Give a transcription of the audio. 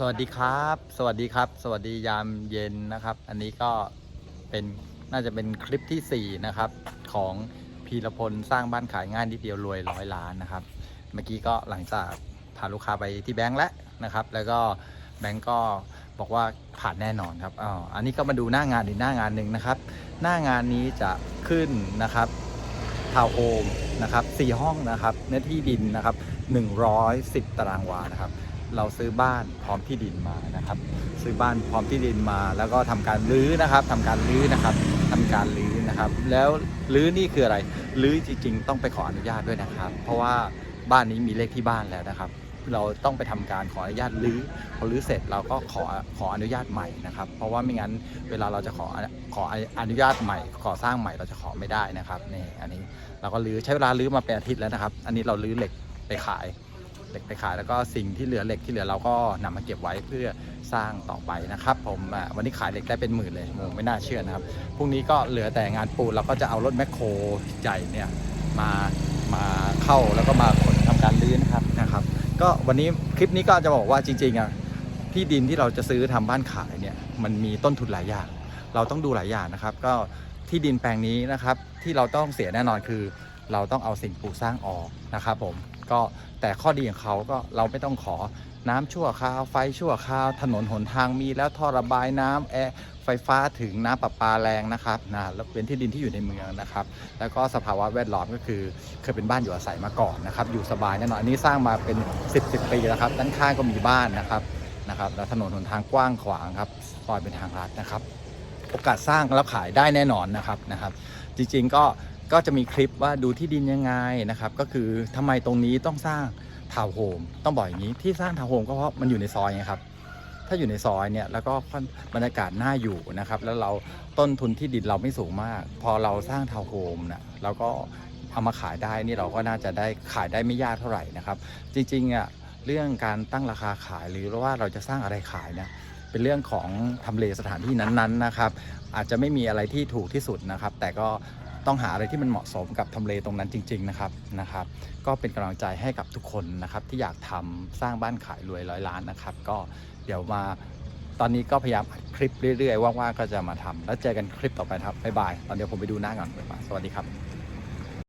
สวัสดีครับ สวัสดีครับ สวัสดียามเย็นนะครับ อันนี้ก็เป็นน่าจะเป็นคลิปที่ 4 นะครับ ของพีรพลสร้างบ้านขายง่ายนิดเดียวรวยร้อยล้านนะครับ เมื่อกี้ก็หลังจากพาลูกค้าไปที่แบงก์แล้วนะครับ แล้วก็แบงก์ก็บอกว่าผ่านแน่นอนครับอ๋ออันนี้ก็มาดูหน้างานอีกหน้างานหนึ่งนะครับ หน้างานนี้จะขึ้นนะครับทาวน์โฮมนะครับสี่ห้องนะครับเนื้อที่ดินนะครับ110 ตารางวานะครับ เราซื้อบ้านพร้อมที่ดินมานะครับ ซื้อบ้านพร้อมที่ดินมา แล้วก็ทำการรื้อนะครับทำการรื้อนะครับทำการรื้อนะครับ แล้วรื้อนี่คืออะไรรื้อจริง ๆ ต้องไปขออนุญาตด้วยนะครับ เพราะว่าบ้านนี้มีเลขที่บ้านแล้วนะครับ เราต้องไปทำการขออนุญาตรื้อพอรื้อเสร็จเราก็ขอขออนุญาตใหม่นะครับ เพราะว่าไม่งั้นเวลาเราจะขอขออนุญาตใหม่ก่อสร้างใหม่เราจะขอไม่ได้นะครับนี่อันนี้เราก็รื้อใช้เวลารื้อมาเป็นอาทิตย์แล้วนะครับ อันนี้เรารื้อเหล็กไปขาย เหล็กไปขาย แล้วก็สิ่งที่เหลือเหล็กที่เหลือเราก็นำมาเก็บไว้เพื่อสร้างต่อไปนะครับ ผมวันนี้ขายเหล็กได้เป็นหมื่นเลยโมไม่น่าเชื่อนะครับพรุ่งนี้ก็เหลือแต่งานปูนเราก็จะเอารถแมคโครใหญ่เนี่ยมามาเข้าแล้วก็มาขนทำการรื้อนะครับนะครับ ก็วันนี้คลิปนี้ก็จะบอกว่าจริงๆอะที่ดินที่เราจะซื้อทำบ้านขายเนี่ยมันมีต้นทุนหลายอย่าง เราต้องดูหลายอย่างนะครับ ก็ที่ดินแปลงนี้นะครับที่เราต้องเสียแน่นอนคือ เราต้องเอาสิ่งปลูกสร้างออกนะครับผมก็แต่ข้อดีของเขาก็เราไม่ต้องขอน้ำชั่วคราวไฟชั่วคราวถนนหนทางมีแล้วท่อระบายน้ำแอร์ไฟฟ้าถึงน้ำประปาแรงนะครับนะแล้วเป็นที่ดินที่อยู่ในเมืองนะครับ แล้วก็สภาวะแวดล้อมก็คือเคยเป็นบ้านอยู่อาศัยมาก่อนนะครับ อยู่สบายแน่นอนอันนี้สร้างมาเป็น 10 10ปีแล้วครับด้านข้างก็มีบ้านนะครับนะครับ แล้วถนนหนทางกว้างขวางครับซอยเป็นทางลัดนะครับ โอกาสสร้างแล้วขายได้แน่นอนนะครับนะครับ จริงๆก็ ก็จะมีคลิปว่าดูที่ดินยังไงนะครับ ก็คือทำไมตรงนี้ต้องสร้างทาวน์โฮมต้องบอกอย่างนี้ที่สร้างทาวน์โฮมก็เพราะมันอยู่ในซอยไงครับ ถ้าอยู่ในซอยเนี่ยแล้วก็บรรยากาศน่าอยู่นะครับ แล้วเราต้นทุนที่ดินเราไม่สูงมาก พอเราสร้างทาวน์โฮมนะเราก็เอามาขายได้นี่เราก็น่าจะได้ขายได้ไม่ยากเท่าไหร่นะครับ จริงๆอะเรื่องการตั้งราคาขายหรือว่าเราจะสร้างอะไรขายเนี่ยเป็นเรื่องของทำเลสถานที่นั้นๆนะครับ อาจจะไม่มีอะไรที่ถูกที่สุดนะครับ แต่ก็ ต้องหาอะไรที่มันเหมาะสมกับทำเลตรงนั้นจริง ๆ นะครับนะครับ ก็เป็นกำลังใจให้กับทุกคนนะครับ ที่อยากทำสร้างบ้านขายรวยร้อยล้านนะครับ ก็เดี๋ยวมาตอนนี้ก็พยายามอัดคลิปเรื่อยๆว่างๆก็จะมาทำแล้วเจอกันคลิปต่อไปครับบ๊ายบายตอนเดี๋ยวผมไปดูหน้าก่อนบ๊ายบายสวัสดีครับ